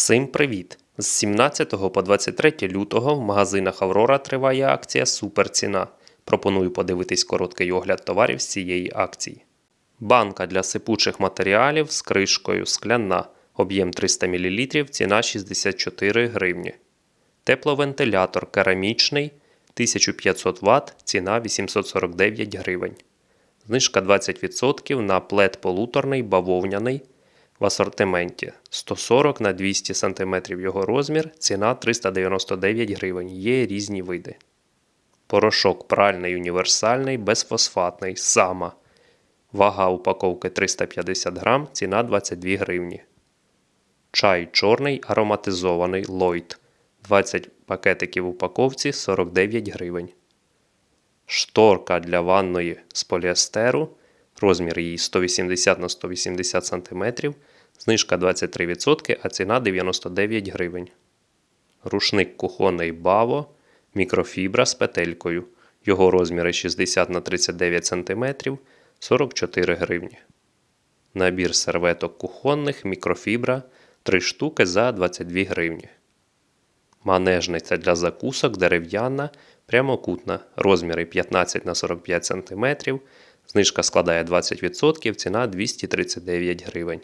Всім привіт! З 17 по 23 лютого в магазинах Аврора триває акція Суперціна. Пропоную подивитись короткий огляд товарів з цієї акції. Банка для сипучих матеріалів з кришкою скляна. Об'єм 300 мл, ціна 64 гривні. Тепловентилятор керамічний 1500 Вт, ціна 849 гривень. Знижка 20% на плед полуторний бавовняний в асортименті 140 на 200 см його розмір, ціна 399 гривень. Є різні види. Порошок пральний універсальний, безфосфатний, сама. Вага упаковки 350 грам, ціна 22 гривні. Чай чорний ароматизований Lloyd. 20 пакетиків в упаковці 49 гривень. Шторка для ванної з поліестеру. Розмір її 180 на 180 см. Знижка 23%, а ціна 99 гривень. Рушник кухонний Баво. Мікрофібра з петелькою. Його розміри 60 на 39 см 44 гривні. Набір серветок кухонних мікрофібра 3 штуки за 22 гривні. Манежниця для закусок дерев'яна, прямокутна, розміри 15 на 45 см. Знижка складає 20%, ціна 239 гривень.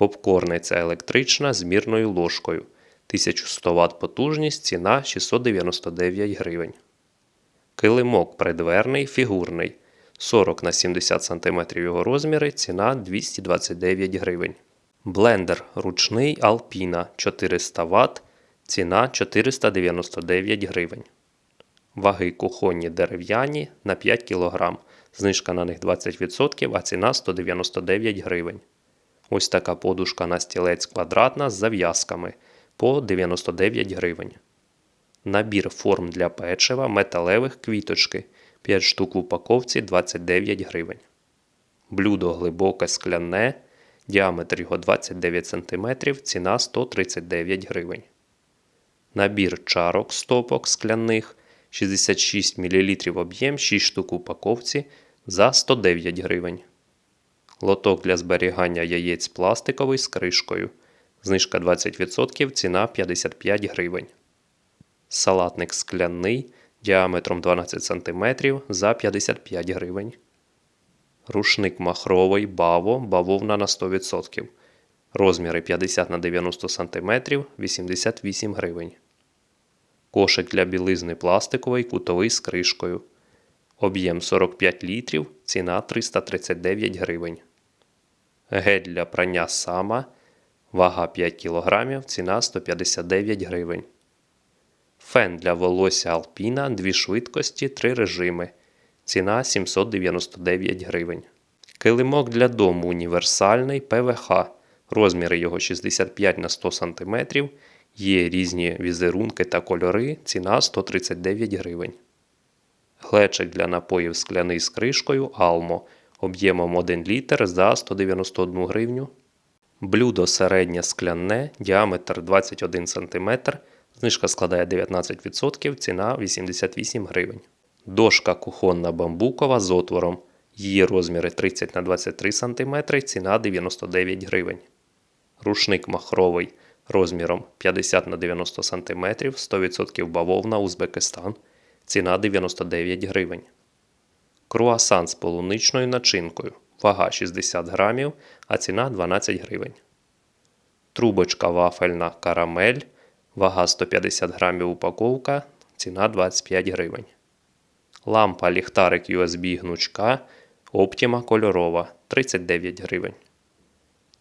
Попкорниця електрична з мірною ложкою. 1100 Вт потужність, ціна 699 гривень. Килимок предверний фігурний 40 на 70 см його розміри, ціна 229 гривень. Блендер ручний Alpina 400 Вт, ціна 499 гривень. Ваги кухонні дерев'яні на 5 кг. Знижка на них 20%, а ціна 199 гривень. Ось така подушка на стілець квадратна з зав'язками по 99 гривень. Набір форм для печива металевих квіточки 5 штук в упаковці 29 гривень. Блюдо глибоке скляне, діаметр його 29 см, ціна 139 гривень. Набір чарок стопок скляних 66 мл об'єм 6 штук в упаковці за 109 гривень. Лоток для зберігання яєць пластиковий з кришкою. Знижка 20%, ціна 55 гривень. Салатник скляний діаметром 12 см за 55 гривень. Рушник махровий баво бавовна на 100%. Розміри 50 на 90 см 88 гривень. Кошик для білизни пластиковий кутовий з кришкою. Об'єм 45 літрів, ціна 339 гривень. Гель для прання сама. Вага 5 кг, ціна 159 гривень. Фен для волосся Alpina 2 швидкості 3 режими. Ціна 799 гривень. Килимок для дому універсальний ПВХ. Розміри його 65 на 100 см. Є різні візерунки та кольори. Ціна 139 гривень. Глечик для напоїв скляний з кришкою Almo об'ємом 1 літр за 191 гривню. Блюдо середнє скляне, діаметр 21 см. Знижка складає 19%, ціна 88 гривень. Дошка кухонна бамбукова з отвором. Її розміри 30 на 23 см, ціна 99 гривень. Рушник махровий розміром 50 на 90 см, 100% бавовна Узбекистан. Ціна 99 гривень. Круасан з полуничною начинкою. Вага 60 грамів, а ціна 12 гривень. Трубочка вафельна карамель. Вага 150 грамів упаковка. Ціна 25 гривень. Лампа ліхтарик USB гнучка. Оптіма кольорова 39 гривень.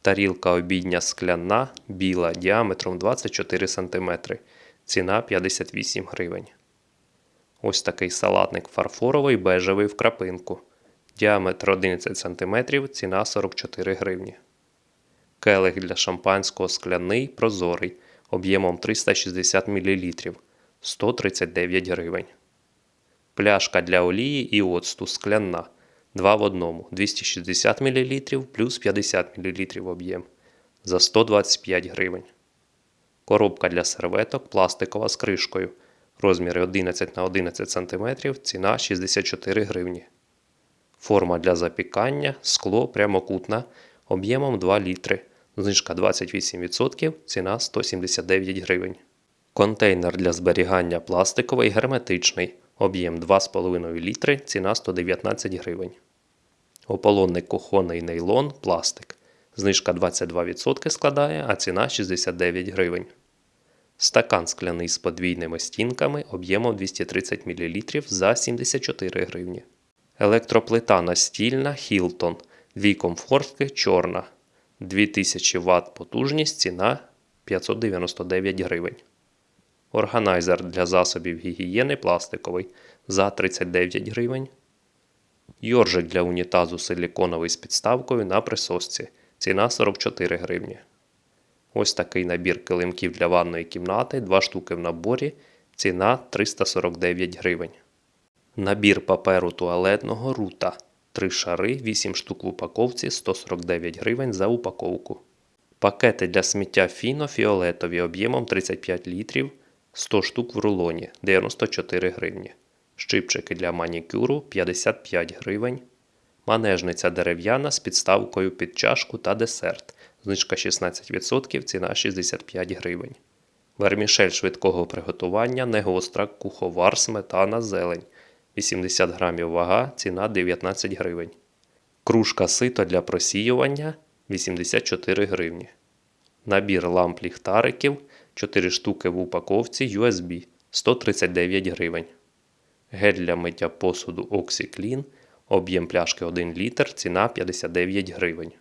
Тарілка обідня скляна, біла діаметром 24 см. Ціна 58 гривень. Ось такий салатник фарфоровий бежевий в крапинку. Діаметр 11 см, ціна 44 гривні. Келих для шампанського скляний прозорий об'ємом 360 мл 139 гривень. Пляшка для олії і оцту скляна 2 в 1 260 мл плюс 50 мл об'єм за 125 гривень. Коробка для серветок пластикова з кришкою. Розміри 11 на 11 см, ціна 64 гривні. Форма для запікання, скло прямокутна, об'ємом 2 літри Знижка 28%, ціна 179 гривень. Контейнер для зберігання пластиковий герметичний. Об'єм 2,5 літри, ціна 119 гривень. Ополонник кухонний нейлон пластик. Знижка 22% складає, а ціна 69 гривень. Стакан скляний з подвійними стінками об'ємом 230 мл за 74 гривні. Електроплита настільна Hilton. Дві комфортки чорна. 2000 Вт потужність, ціна 599 гривень. Органайзер для засобів гігієни пластиковий за 39 гривень. Йоржик для унітазу силіконовий з підставкою на присосці. Ціна 44 гривні. Ось такий набір килимків для ванної кімнати, 2 штуки в наборі. Ціна 349 гривень. Набір паперу туалетного рута. 3 шари, 8 штук в упаковці, 149 гривень за упаковку. Пакети для сміття фіно фіолетові об'ємом 35 літрів, 100 штук в рулоні 94 гривні. Щипчики для манікюру 55 гривень. Манежниця дерев'яна з підставкою під чашку та десерт. Знижка 16%, ціна 65 гривень. Вермішель швидкого приготування, негостра, куховар, сметана, зелень. 80 грамів вага, ціна 19 гривень. Кружка сито для просіювання 84 гривні. Набір ламп ліхтариків 4 штуки в упаковці USB 139 гривень. Гель для миття посуду OxyClean, об'єм пляшки 1 літр, ціна 59 гривень.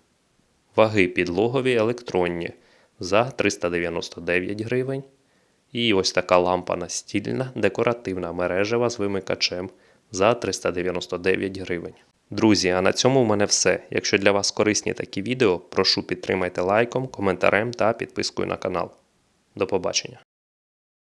Ваги підлогові електронні за 399 гривень. І ось така лампа настільна, декоративна мережева з вимикачем за 399 гривень. Друзі, а на цьому в мене все. Якщо для вас корисні такі відео, прошу підтримайте лайком, коментарем та підпискою на канал. До побачення.